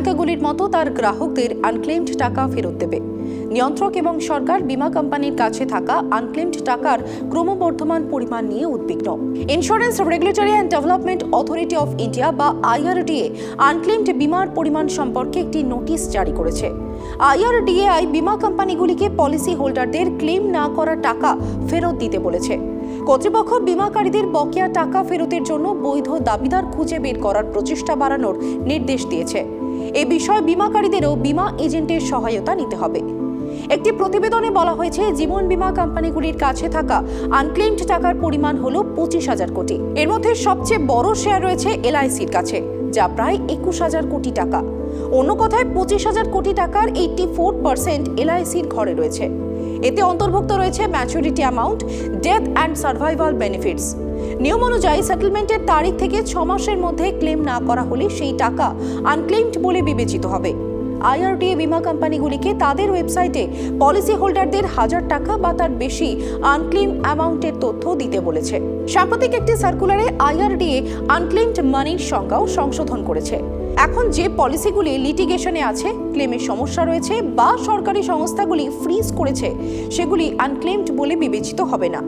মতো তার গ্রাহকদের আনক্লেমড টাকা ফেরত দেবে। নিয়ন্ত্রক এবং সরকার বীমা কোম্পানির কাছে থাকা আনক্লেমড টাকার ক্রমবর্ধমান পরিমাণ নিয়ে উদ্বিগ্ন। Insurance regulatory and development authority of India বা আইআরডিএ আনক্লেমড বীমার পরিমাণ সম্পর্কে একটি নোটিশ জারি করেছে। আইআরডিএআই বীমা কোম্পানিগুলিকে পলিসি হোল্ডারদের ক্লেম না করা টাকা ফেরত দিতে বলেছে। কর্তৃপক্ষ বিমাকারীদের বকেয়া টাকা ফেরতের জন্য বৈধ দাবিদার খুঁজে বের করার প্রচেষ্টা বাড়ানোর নির্দেশ দিয়েছে। এ বিষয়ে বিমাকারীদেরও বিমা এজেন্টের সহায়তা নিতে হবে। একটি প্রতিবেদনে বলা হয়েছে, জীবন বীমা কোম্পানিগুলির কাছে থাকা আনক্লেমড টাকার পরিমাণ হল পঁচিশ হাজার কোটি। এর মধ্যে সবচেয়ে বড় শেয়ার রয়েছে এলআইসির কাছে, যা প্রায় একুশ হাজার কোটি টাকা। অন্য কথায়, পঁচিশ হাজার কোটি টাকার এইটি ফোর পার্সেন্ট এলআইসির ঘরে রয়েছে। এতে অন্তর্ভুক্ত রয়েছে maturity amount death and survival benefits নিয়ম অনুযায়ী সেটেলমেন্টের তারিখ থেকে ছ মাসের মধ্যে ক্লেম না করা হলে সেই টাকা আনক্লেমড বলে বিবেচিত হবে। আইআরডিএ বিমা কোম্পানিগুলিকে তাদের ওয়েবসাইটে পলিসি হোল্ডারদের হাজার টাকা বা তার বেশি আনক্লেম অ্যামাউন্টের তথ্য দিতে বলেছে। সাম্প্রতিক একটি সার্কুলারে আইআরডিএ আনক্লেমড মানির সংজ্ঞাও সংশোধন করেছে। এখন যে পলিসিগুলি লিটিগেশনে আছে ক্লেমের সমস্যা রয়েছে বা সরকারি সংস্থাগুলি ফ্রিজ করেছে, সেগুলি আনক্লেমড বলে বিবেচিত হবে না।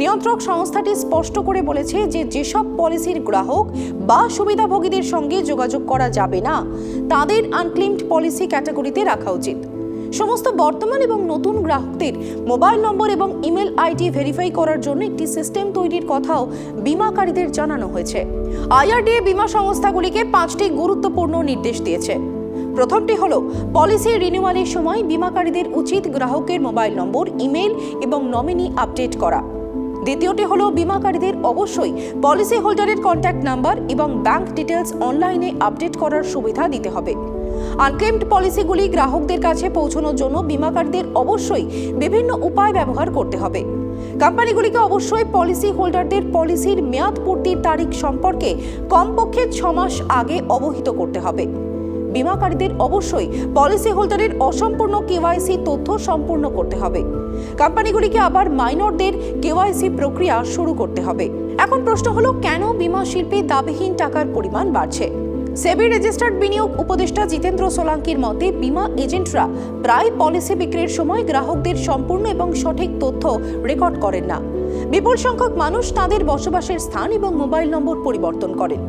নিয়ন্ত্রক সংস্থাটি স্পষ্ট করে বলেছে যে যেসব পলিসির গ্রাহক বা সুবিধাভোগীদের সঙ্গে যোগাযোগ করা যাবে না, তাদের আনক্লেমড পলিসি ক্যাটাগরিতে রাখা উচিত। সমস্ত বর্তমান এবং নতুন গ্রাহকদের মোবাইল নম্বর এবং ইমেল আইডি ভেরিফাই করার জন্য একটি সিস্টেম তৈরির কথাও বিমাকারীদের জানানো হয়েছে। আইআরডিএ বিমা সংস্থাগুলিকে পাঁচটি গুরুত্বপূর্ণ নির্দেশ দিয়েছে। প্রথমটি হল, পলিসি রিনিউয়ালের সময় বিমাকারীদের উচিত গ্রাহকের মোবাইল নম্বর, ইমেল এবং নমিনি আপডেট করা। দ্বিতীয়টি হলো বীমাকারীদের অবশ্যই পলিসি হোল্ডারের কন্ট্যাক্ট নাম্বার এবং ব্যাংক ডিটেলস অনলাইনে আপডেট করার সুবিধা দিতে হবে। আনক্লেমড পলিসিগুলি গ্রাহকদের কাছে পৌঁছানোর জন্য বিমাকারীদের অবশ্যই বিভিন্ন উপায় ব্যবহার করতে হবে। কোম্পানিগুলিকে অবশ্যই পলিসি হোল্ডারদের পলিসির মেয়াদ পূর্তির তারিখ সম্পর্কে কমপক্ষে ছ মাস আগে অবহিত করতে হবে। বীমাকারীদের অবশ্যই পলিসি হোল্ডারের অসম্পূর্ণ কেওয়াইসি তথ্য সম্পূর্ণ করতে হবে। কোম্পানিগুলিকে আবার মাইনরদের কেওয়াইসি প্রক্রিয়া শুরু করতে হবে। এখন প্রশ্ন হলো, কেন বিমা শিল্পে দাবিহীন টাকার পরিমাণ বাড়ছে? সেবি রেজিস্টার্ড বিনিয়োগ উপদেষ্টা জিতেন্দ্র সোলাঙ্কির মতে, বীমা এজেন্টরা প্রায় পলিসি বিক্রির সময় গ্রাহকদের সম্পূর্ণ এবং সঠিক তথ্য রেকর্ড করেন না। বিপুল সংখ্যক মানুষ তাদের বসবাসের স্থান এবং মোবাইল নম্বর পরিবর্তন করেন।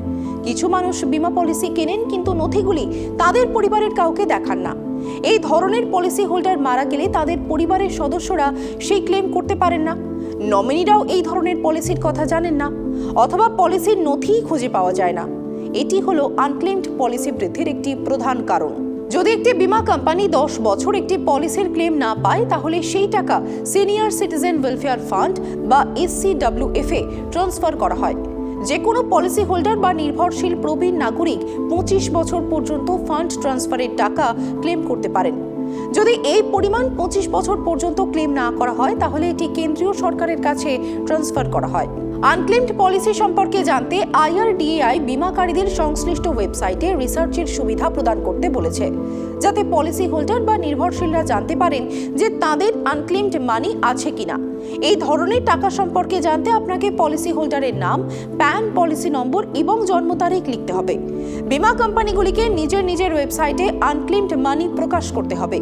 কিছু মানুষ বীমা পলিসি কেনেন, কিন্তু নথিগুলি তাদের পরিবারের কাউকে দেখান না। এই ধরনের পলিসি হোল্ডার মারা গেলে তাদের পরিবারের সদস্যরা সেই ক্লেম করতে পারেন না। নমিনিরাও এই ধরনের পলিসির কথা জানেন না, অথবা পলিসির নথিই খুঁজে পাওয়া যায় না। এটি হলো আনক্লেমড পলিসি বৃদ্ধির একটি প্রধান কারণ। যদি একটি বীমা কোম্পানি দশ বছর একটি পলিসির ক্লেম না পায়, তাহলে সেই টাকা সিনিয়র সিটিজেন ওয়েলফেয়ার ফান্ড বা এসসিডব্লিউএফ এ ট্রান্সফার করা হয়। যে কোনো পলিসি হোল্ডার বা নির্ভরশীল প্রবীণ নাগরিক পঁচিশ বছর পর্যন্ত ফান্ড ট্রান্সফারের টাকা ক্লেম করতে পারেন। যদি এই পরিমাণ পঁচিশ বছর পর্যন্ত ক্লেম না করা হয়, তাহলে এটি কেন্দ্রীয় সরকারের কাছে ট্রান্সফার করা হয়। আনক্লেমড পলিসি সম্পর্কে জানতে আইআরডিএআই বিমাকারীদের সংশ্লিষ্ট ওয়েবসাইটে রিসার্চের সুবিধা প্রদান করতে বলেছে। যাতে পলিসি হোল্ডার বা নির্ভরশীলরা জানতে পারেন যে তাদের আনক্লেমড মানি আছে কিনা। এই ধরনের টাকা সম্পর্কে জানতে আপনাকে পলিসি হোল্ডারের নাম প্যান পলিসি নম্বর এবং জন্ম তারিখ লিখতে হবে। বিমা কোম্পানিগুলিকে নিজের নিজের ওয়েবসাইটে আনক্লেমড মানি প্রকাশ করতে হবে।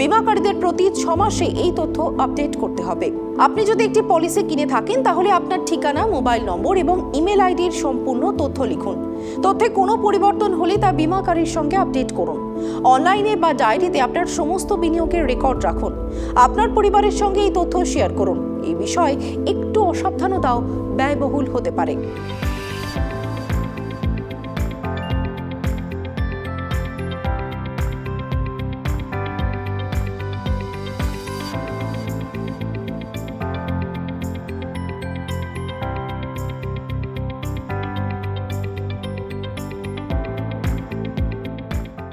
বিমাকারীদের প্রতি ছ মাসে এই তথ্য আপডেট করতে হবে। আপনি যদি একটি পলিসি কিনে থাকেন, তাহলে আপনার ঠিকানা মোবাইল নম্বর এবং ইমেল আইডির সম্পূর্ণ তথ্য লিখুন। তথ্যে কোনো পরিবর্তন হলে তা বিমাকারীর সঙ্গে আপডেট করুন। অনলাইনে বা ডায়েরিতে আপনার সমস্ত বিনিয়োগের রেকর্ড রাখুন। আপনার পরিবারের সঙ্গে এই তথ্য শেয়ার করুন। এই বিষয়ে একটু অসাবধানতাও ব্যয়বহুল হতে পারে।